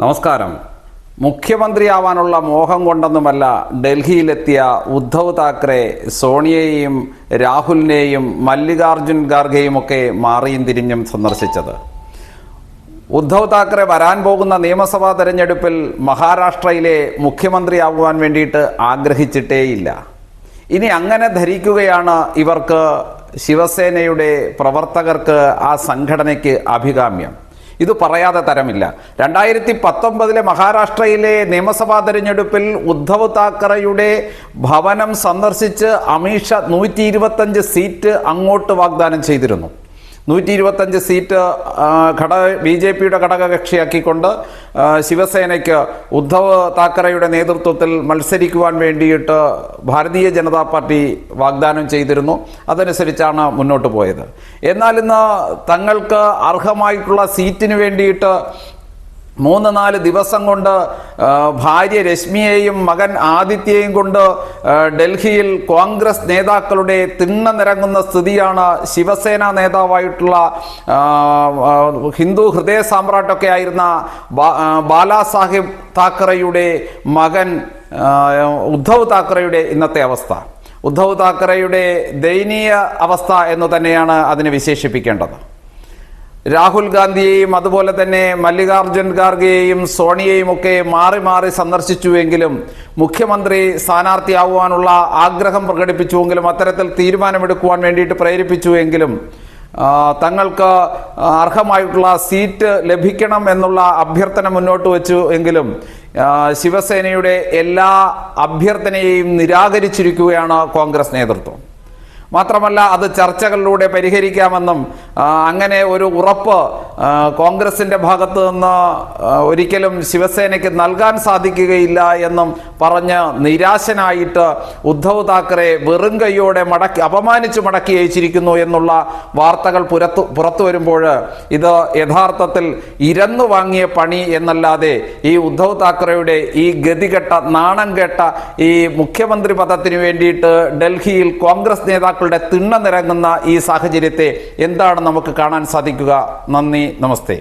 നമസ്കാരം. മുഖ്യമന്ത്രിയാവാനുള്ള മോഹം കൊണ്ടൊന്നുമല്ല ഡൽഹിയിലെത്തിയ ഉദ്ധവ് താക്കറെ സോണിയയെയും രാഹുലിനെയും മല്ലികാർജുൻ ഖാർഗെയും ഒക്കെ മാറിയും തിരിഞ്ഞും സന്ദർശിച്ചത്. ഉദ്ധവ് താക്കറെ വരാൻ പോകുന്ന നിയമസഭാ തെരഞ്ഞെടുപ്പിൽ മഹാരാഷ്ട്രയിലെ മുഖ്യമന്ത്രിയാകുവാൻ വേണ്ടിയിട്ട് ആഗ്രഹിച്ചിട്ടേയില്ല. ഇനി അങ്ങനെ ധരിക്കുകയാണ് ഇവർക്ക് ശിവസേനയുടെ പ്രവർത്തകർക്ക് ആ സംഘടനയ്ക്ക് അഭികാമ്യം. ഇത് പറയാതെ തരമില്ല. രണ്ടായിരത്തി പത്തൊമ്പതിലെ മഹാരാഷ്ട്രയിലെ നിയമസഭാ തെരഞ്ഞെടുപ്പിൽ ഉദ്ധവ് താക്കറയുടെ ഭവനം സന്ദർശിച്ച് അമീഷ നൂറ്റി സീറ്റ് അങ്ങോട്ട് വാഗ്ദാനം ചെയ്തിരുന്നു. നൂറ്റി ഇരുപത്തഞ്ച് സീറ്റ് ഘട ബി ജെ പിയുടെ ഘടകകക്ഷിയാക്കിക്കൊണ്ട് ശിവസേനയ്ക്ക് ഉദ്ധവ് താക്കറയുടെ നേതൃത്വത്തിൽ മത്സരിക്കുവാൻ വേണ്ടിയിട്ട് ഭാരതീയ ജനതാ പാർട്ടി വാഗ്ദാനം ചെയ്തിരുന്നു. അതനുസരിച്ചാണ് മുന്നോട്ട് പോയത്. എന്നാൽ ഇന്ന് തങ്ങൾക്ക് അർഹമായിട്ടുള്ള സീറ്റിന് വേണ്ടിയിട്ട് മൂന്ന് നാല് ദിവസം കൊണ്ട് ഭാര്യ രശ്മിയെയും മകൻ ആദിത്യേയും കൊണ്ട് ഡൽഹിയിൽ കോൺഗ്രസ് നേതാക്കളുടെ തിണ്ണ നിരങ്ങുന്ന സ്ഥിതിയാണ് ശിവസേന നേതാവായിട്ടുള്ള ഹിന്ദു ഹൃദയ സാമ്രാട്ടൊക്കെ ആയിരുന്ന ബാലാസാഹിബ് താക്കറയുടെ മകൻ ഉദ്ധവ് താക്കറയുടെ ഇന്നത്തെ അവസ്ഥ. ഉദ്ധവ് താക്കറയുടെ ദയനീയ അവസ്ഥ എന്ന് തന്നെയാണ് അതിനെ വിശേഷിപ്പിക്കേണ്ടത്. രാഹുൽ ഗാന്ധിയെയും അതുപോലെ തന്നെ മല്ലികാർജുൻ ഖാർഗെയെയും സോണിയെയും ഒക്കെ മാറി മാറി സന്ദർശിച്ചുവെങ്കിലും മുഖ്യമന്ത്രി സ്ഥാനാർത്ഥിയാവാനുള്ള ആഗ്രഹം പ്രകടിപ്പിച്ചുവെങ്കിലും അത്തരത്തിൽ തീരുമാനമെടുക്കുവാൻ വേണ്ടിയിട്ട് പ്രേരിപ്പിച്ചുവെങ്കിലും തങ്ങൾക്ക് അർഹമായിട്ടുള്ള സീറ്റ് ലഭിക്കണം എന്നുള്ള അഭ്യർത്ഥന മുന്നോട്ട് വെച്ചു എങ്കിലും ശിവസേനയുടെ എല്ലാ അഭ്യർത്ഥനയെയും നിരാകരിച്ചിരിക്കുകയാണ് കോൺഗ്രസ് നേതൃത്വം. മാത്രമല്ല അത് ചർച്ചകളിലൂടെ പരിഹരിക്കാമെന്നും അങ്ങനെ ഒരു ഉറപ്പ് കോൺഗ്രസിന്റെ ഭാഗത്തു നിന്ന് ഒരിക്കലും ശിവസേനയ്ക്ക് നൽകാൻ സാധിക്കുകയില്ല എന്നും പറഞ്ഞ് നിരാശനായിട്ട് ഉദ്ധവ് താക്കറെ വെറും കൈയോടെ മടക്കി അപമാനിച്ചു മടക്കി അയച്ചിരിക്കുന്നു എന്നുള്ള വാർത്തകൾ പുറത്തു പുറത്തു വരുമ്പോൾ ഇത് യഥാർത്ഥത്തിൽ ഇരന്നു വാങ്ങിയ പണി എന്നല്ലാതെ ഈ ഉദ്ധവ് താക്കറെയുടെ ഈ ഗതികെട്ട നാണം കെട്ട ഈ മുഖ്യമന്ത്രി പദത്തിന് വേണ്ടിയിട്ട് ഡൽഹിയിൽ കോൺഗ്രസ് നേതാക്കളുടെ തിണ്ണ നിരങ്ങുന്ന ഈ സാഹചര്യത്തെ എന്താണ് നമുക്ക് കാണാൻ സാധിക്കുക? നന്ദി. నమస్తే